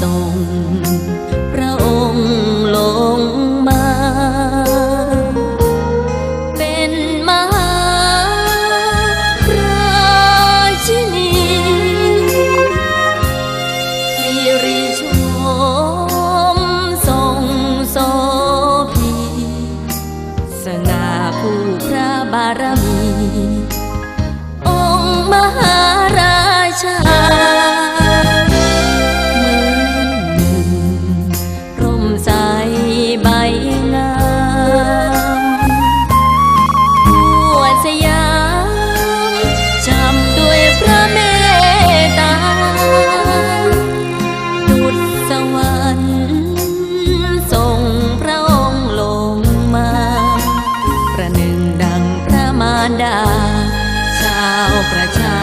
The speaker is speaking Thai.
ทรงพระองค์ลงมา เป็นมหาราชินีสิริชมทรงโสภีสง่าผู้พระบารมี ดา ชาวประชา